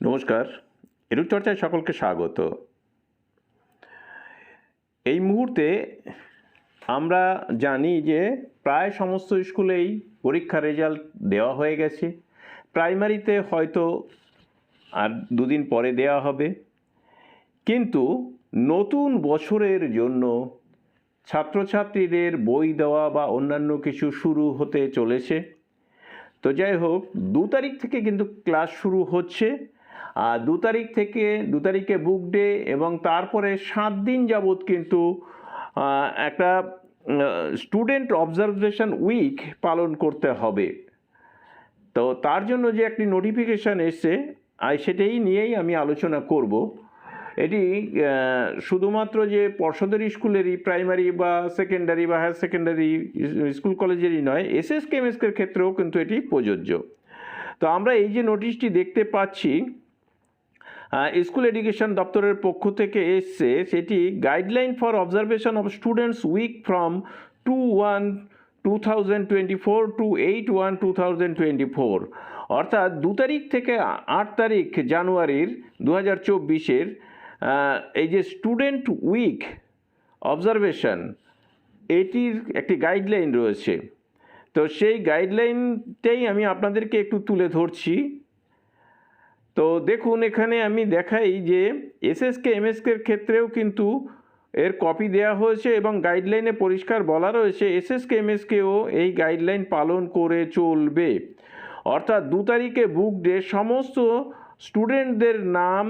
নমস্কার। এরূপ চর্চায় সকলকে স্বাগত। এই মুহূর্তে আমরা জানি যে প্রায় সমস্ত স্কুলেই পরীক্ষার রেজাল্ট দেওয়া হয়ে গেছে। প্রাইমারিতে হয়তো আর দুদিন পরে দেওয়া হবে। কিন্তু নতুন বছরের জন্য ছাত্রছাত্রীদের বই দেওয়া বা অন্যান্য কিছু শুরু হতে চলেছে। তো যাই হোক, দু তারিখ থেকে কিন্তু ক্লাস শুরু হচ্ছে। দু তারিখ থেকে, দু তারিখে বুক ডে এবং তারপরে সাত দিন যাবৎ কিন্তু একটা স্টুডেন্ট অবজারভেশন উইক পালন করতে হবে। তো তার জন্য যে একটি নোটিফিকেশান এসছে আর সেটাই নিয়েই আমি আলোচনা করব। এটি শুধুমাত্র যে পর্ষদের স্কুলেরই প্রাইমারি বা সেকেন্ডারি বা হায়ার সেকেন্ডারি স্কুল কলেজেরই নয় এস এস কেমএসকের ক্ষেত্রেও কিন্তু এটি প্রযোজ্য। তো আমরা এই যে নোটিশটি দেখতে পাচ্ছি স্কুল এডুকেশন দপ্তরের পক্ষ থেকে এসছে সেটি guideline for observation of students week from two one two thousand twenty four to eight one two thousand twenty four. অর্থাৎ দু তারিখ থেকে আট তারিখ জানুয়ারির দু হাজার চব্বিশের এই যে স্টুডেন্ট উইক অবজারভেশন, এটির একটি গাইডলাইন রয়েছে। তো সেই গাইডলাইনটাই আমি আপনাদেরকে একটু তুলে ধরছি। তো দেখুন, এখানে আমি দেখাই যে এসএসকে এমএসকের ক্ষেত্রেও কিন্তু এর কপি দেওয়া হয়েছে এবং গাইডলাইনে পরিষ্কার বলা রয়েছে এসএসকে এমএসকেও এই গাইডলাইন পালন করে চলবে। অর্থাৎ দু তারিখে বুক ডে সমস্ত স্টুডেন্টদের নাম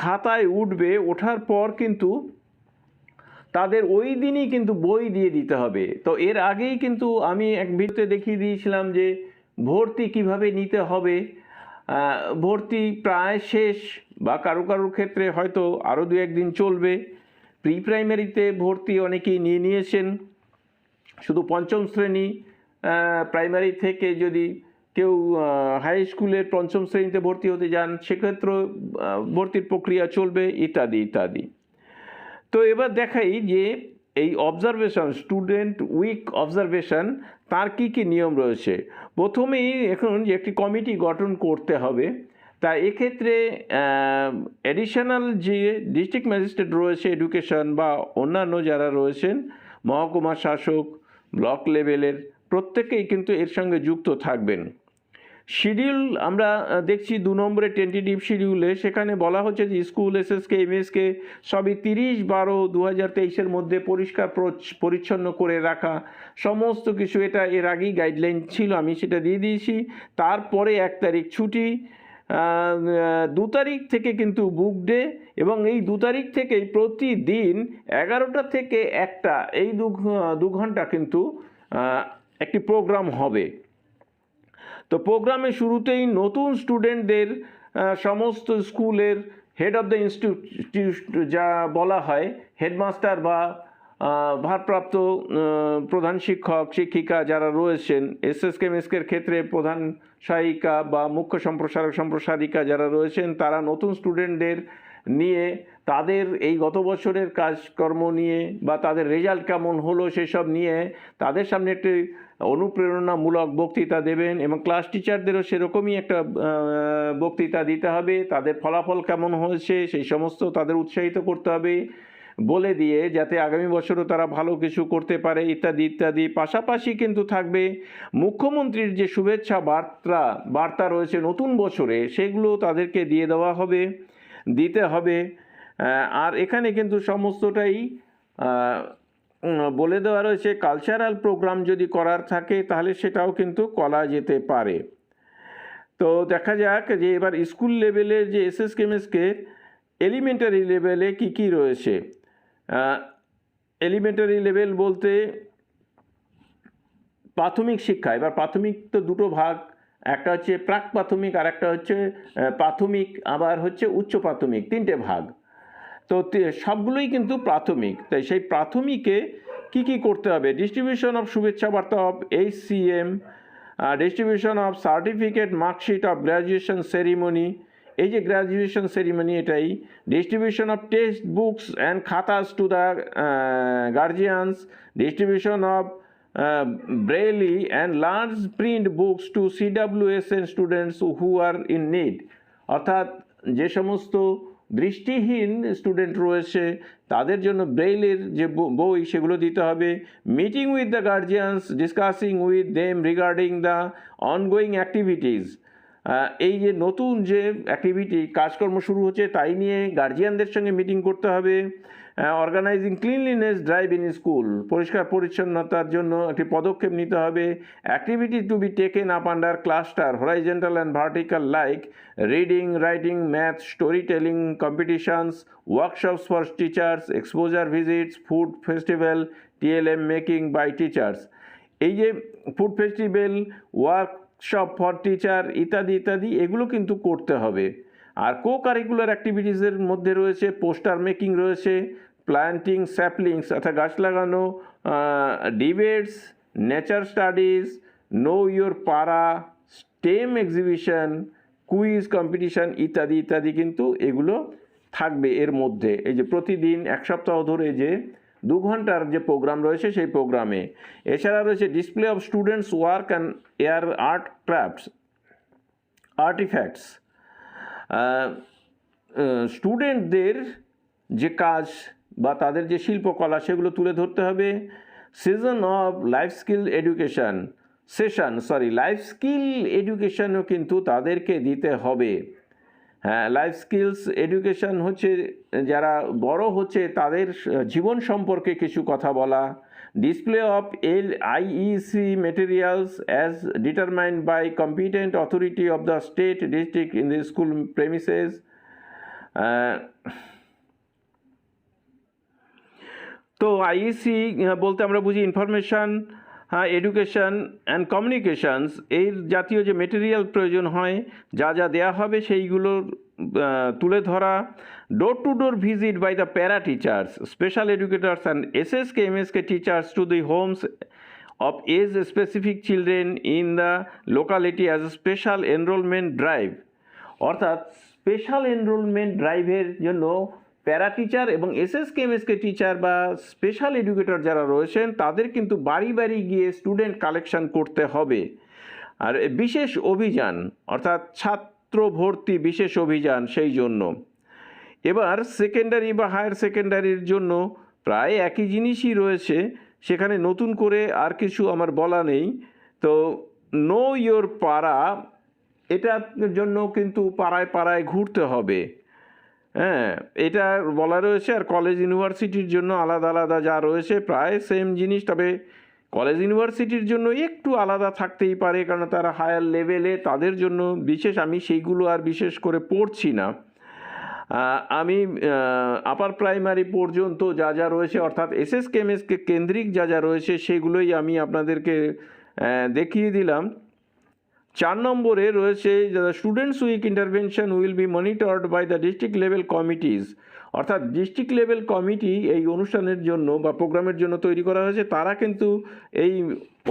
খাতায় উঠবে, ওঠার পর কিন্তু তাদের ওই দিনই কিন্তু বই দিয়ে দিতে হবে। তো এর আগেই কিন্তু আমি এক ভিডিওতে দেখিয়ে দিয়েছিলাম যে ভর্তি কীভাবে নিতে হবে। ভর্তি প্রায় শেষ বা কারও কারোর ক্ষেত্রে হয়তো আরও দু একদিন চলবে। প্রি প্রাইমারিতে ভর্তি অনেকেই নিয়ে নিয়েছেন। শুধু পঞ্চম শ্রেণি প্রাইমারি থেকে যদি কেউ হাই স্কুলের পঞ্চম শ্রেণীতে ভর্তি হতে যান সেক্ষেত্রেও ভর্তির প্রক্রিয়া চলবে ইত্যাদি ইত্যাদি। তো এবার দেখাই যে এই অবজারভেশন স্টুডেন্ট উইক অবজারভেশন তার কী কী নিয়ম রয়েছে? প্রথমেই এখন যে একটি কমিটি গঠন করতে হবে, তা এক্ষেত্রে অ্যাডিশনাল যে ডিস্ট্রিক্ট ম্যাজিস্ট্রেট রয়েছে এডুকেশন বা অন্যান্য যারা রয়েছেন, মহকুমা শাসক ব্লক লেভেলের প্রত্যেকেই কিন্তু এর সঙ্গে যুক্ত থাকবেন। শিডিউল আমরা দেখছি দু নম্বরে টেন্টেটিভ শিডিউলে সেখানে বলা হচ্ছে যে স্কুল এসএসকে এমএসকে সবই তিরিশ বারো দু হাজার তেইশের মধ্যে পরিষ্কার পরিচ্ছন্ন করে রাখা। সমস্ত কিছু এটা এর আগেই গাইডলাইন ছিল, আমি সেটা দিয়ে দিয়েছি। তারপরে এক তারিখ ছুটি দু তারিখ থেকে কিন্তু বুক ডে এবং এই দু তারিখ থেকেই প্রতিদিন এগারোটা থেকে একটা, এই দু দু ঘণ্টা কিন্তু একটি প্রোগ্রাম হবে। তো প্রোগ্রামের শুরুতেই নতুন স্টুডেন্টদের সমস্ত স্কুলের হেড অফ দ্য ইনস্টিটিউট যা বলা হয় হেডমাস্টার বা ভারপ্রাপ্ত প্রধান শিক্ষক, শিক্ষিকা যারা রয়েছেন, এস এস কেমএসকের ক্ষেত্রে প্রধান সহায়িকা বা মুখ্য সম্প্রসারক সম্প্রসারিকা যারা রয়েছেন, তারা নতুন স্টুডেন্টদের নিয়ে তাদের এই গত বছরের কাজকর্ম নিয়ে বা তাদের রেজাল্ট কেমন হলো সেসব নিয়ে তাদের সামনে একটি অনুপ্রেরণামূলক বক্তৃতা দেবেন এবং ক্লাস টিচারদেরও সেরকমই একটা বক্তৃতা দিতে হবে। তাদের ফলাফল কেমন হয়েছে, সেই সমস্ত তাদের উৎসাহিত করতে হবে। বলে দিয়ে যাতে আগামী বছরও তারা ভালো কিছু করতে পারে, ইত্যাদি ইত্যাদি। পাশাপাশি কিন্তু থাকবে মুখ্যমন্ত্রীর যে শুভেচ্ছা বার্তা বার্তা রয়েছে নতুন বছরে, সেগুলো তাদেরকে দিয়ে দেওয়া হবে, দিতে হবে। আর এখানে কিন্তু সমস্তটাই বলে দেওয়া রয়েছে কালচারাল প্রোগ্রাম যদি করার থাকে, তাহলে সেটাও কিন্তু করা যেতে পারে। তো দেখা যাক যে এবার স্কুল লেভেলের যে এস এস কেমএসকে এলিমেন্টারি লেভেলে কি কি রয়েছে। এলিমেন্টারি লেভেল বলতে প্রাথমিক শিক্ষা, এবার প্রাথমিক তো দুটো ভাগ, একটা হচ্ছে প্রাক প্রাথমিক আর একটা হচ্ছে প্রাথমিক, আবার হচ্ছে উচ্চ প্রাথমিক, তিনটে ভাগ। তো সবগুলোই কিন্তু প্রাথমিক। তাই সেই প্রাথমিকে কি কি করতে হবে? ডিস্ট্রিবিউশন অফ শুভেচ্ছা বার্তা of H C M distribution of certificate marksheet of graduation ceremony এই যে গ্র্যাজুয়েশন সেরিমনি এটাই distribution of text books and khatas to the guardians distribution of braille and large print books to CWSN students who are in need অর্থাৎ যে সমস্ত দৃষ্টিহীন student রয়েছে। তাদের জন্য ব্রেইলের যে বই সেগুলো দিতে হবে। Meeting with the guardians discussing with them regarding the ongoing activities এই যে নতুন যে অ্যাক্টিভিটি কাজকর্ম শুরু হচ্ছে, তাই নিয়ে গার্জিয়ানদের সঙ্গে মিটিং করতে হবে। Organising cleanliness drive in school পরিষ্কার পরিচ্ছন্নতার জন্য একটি পদক্ষেপ নিতে হবে। Activity to be taken up under cluster horizontal and vertical like reading writing math story telling competitions workshops for teachers exposure visits food festival TLM making by teachers এই যে food festival workshop for teacher ইত্যাদি ইত্যাদি, এগুলো কিন্তু করতে হবে। আর co curricular অ্যাক্টিভিটিসের মধ্যে রয়েছে পোস্টার মেকিং রয়েছে প্ল্যান্টিং স্যাপলিংস অর্থাৎ গাছ লাগানো debates nature studies know your para STEM exhibition quiz competition ইত্যাদি ইত্যাদি কিন্তু এগুলো থাকবে এর মধ্যে। এই যে প্রতিদিন এক সপ্তাহ ধরে যে দু ঘণ্টার যে প্রোগ্রাম রয়েছে সেই প্রোগ্রামে এছাড়া রয়েছে display of students work and air art crafts artefacts স্টুডেন্টদের যে কাজ বা তাদের যে শিল্পকলা, সেগুলো তুলে ধরতে হবে। Season of life skill education session sorry life skill এডুকেশনও কিন্তু তাদেরকে দিতে হবে। হ্যাঁ লাইফ স্কিলস এডুকেশন হচ্ছে, যারা বড় হচ্ছে, তাদের জীবন সম্পর্কে কিছু কথা বলা। Display of L IEC materials as determined by competent authority of the state district in the school premises তো আইইসি বলতে আমরা বুঝি ইনফরমেশান এডুকেশন অ্যান্ড কমিউনিকেশানস এর জাতীয় যে মেটেরিয়াল প্রয়োজন হয়, যা যা দেয়া হবে সেইগুলোর তুলে ধরা door to door visit by the para teachers special educators and S S K M S K teachers to the homes of age specific children in the locality as a special enrolment drive অর্থাৎ special enrolment ড্রাইভের জন্য para teacher এবং S S K M teacher বা special educator যারা রয়েছেন, তাদের কিন্তু বাড়ি বাড়ি গিয়ে স্টুডেন্ট কালেকশন করতে হবে। আর বিশেষ অভিযান, অর্থাৎ ছাত্র ভর্তি বিশেষ অভিযান সেই জন্য। এবার সেকেন্ডারি বা হায়ার সেকেন্ডারির জন্য প্রায় একই জিনিসই রয়েছে। সেখানে নতুন করে আর কিছু আমার বলা নেই। তো নো ইয়োর পাড়া, এটার জন্য কিন্তু পাড়ায় পাড়ায় ঘুরতে হবে। হ্যাঁ এটা বলা রয়েছে আর কলেজ ইউনিভার্সিটির জন্য আলাদা আলাদা যা রয়েছে প্রায় সেম জিনিস, তবে কলেজ ইউনিভার্সিটির জন্য একটু আলাদা থাকতেই পারে কারণ তারা হায়ার লেভেলে তাদের জন্য বিশেষ আমি সেইগুলো আর বিশেষ করে পড়ছি না। আমি আপার প্রাইমারি পর্যন্ত যা যা রয়েছে, অর্থাৎ এস এস কেমএসকে কেন্দ্রিক যা যা রয়েছে, সেগুলোই আমি আপনাদেরকে দেখিয়ে দিলাম। চার নম্বরে রয়েছে students weak intervention will be monitored by the district level committees অর্থাৎ ডিস্ট্রিক্ট লেভেল কমিটি এই অনুষ্ঠানের জন্য বা প্রোগ্রামের জন্য তৈরি করা হয়েছে, তারা কিন্তু এই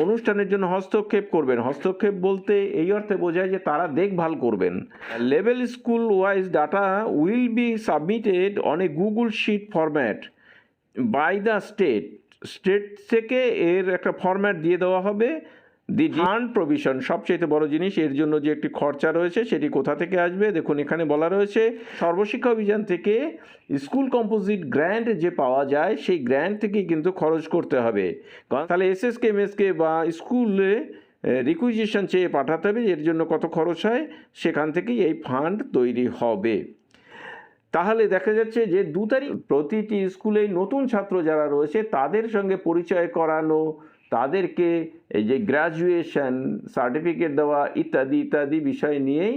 অনুষ্ঠানের জন্য হস্তক্ষেপ করবেন। হস্তক্ষেপ বলতে এই অর্থে বোঝায় যে তারা দেখভাল করবেন। Level school wise data will be submitted on a Google sheet format by the state state থেকে এর একটা ফরম্যাট দিয়ে দেওয়া হবে। দি ফান্ড প্রভিশন সবচেয়ে বড় জিনিস, এর জন্য যে একটি খরচা রয়েছে, সেটি কোথা থেকে আসবে? দেখুন, এখানে বলা রয়েছে, সর্বশিক্ষা অভিযান থেকে স্কুল কম্পোজিট গ্র্যান্ট যে পাওয়া যায়, সেই গ্র্যান্ট থেকেই কিন্তু খরচ করতে হবে। তাহলে এসএসকে, এমএসকে বা স্কুলে রিকুইজিশন চেয়ে পাঠাতে হবে এর জন্য কত খরচ হয়, সেখান থেকেই এই ফান্ড তৈরি হবে। তাহলে দেখা যাচ্ছে যে দু তারিখ, প্রতিটি স্কুলেই নতুন ছাত্র যারা রয়েছে, তাদের সঙ্গে পরিচয় করানো তাদেরকে এই যে গ্র্যাজুয়েশন সার্টিফিকেট দেওয়া ইত্যাদি ইত্যাদি বিষয় নিয়েই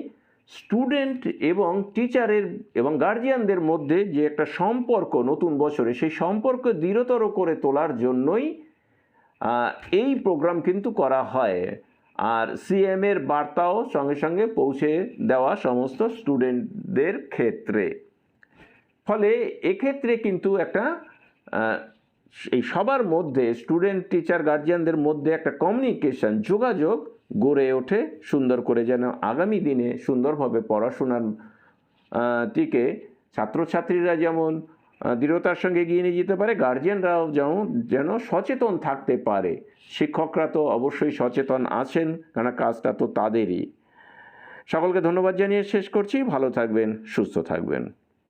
স্টুডেন্ট এবং টিচারের এবং গার্জিয়ানদের মধ্যে যে একটা সম্পর্ক নতুন বছরে, সেই সম্পর্ক দৃঢ়তর করে তোলার জন্যই এই প্রোগ্রাম কিন্তু করা হয়। আর সিএম এর বার্তাও সঙ্গে সঙ্গে পৌঁছে দেওয়া সমস্ত স্টুডেন্টদের ক্ষেত্রে। ফলে এক্ষেত্রে কিন্তু একটা এই সবার মধ্যে স্টুডেন্ট টিচার গার্জিয়ানদের মধ্যে একটা কমিউনিকেশন যোগাযোগ গড়ে ওঠে সুন্দর করে যেন আগামী দিনে সুন্দরভাবে পড়াশোনার দিকে ছাত্রছাত্রীরা যেমন দৃঢ়তার সঙ্গে এগিয়ে নিয়ে যেতে পারে গার্জিয়ানরাও যেমন, যেন সচেতন থাকতে পারে। শিক্ষকরা তো অবশ্যই সচেতন আছেন, কেন কাজটা তো তাদেরই। সকলকে ধন্যবাদ জানিয়ে শেষ করছি। ভালো থাকবেন, সুস্থ থাকবেন।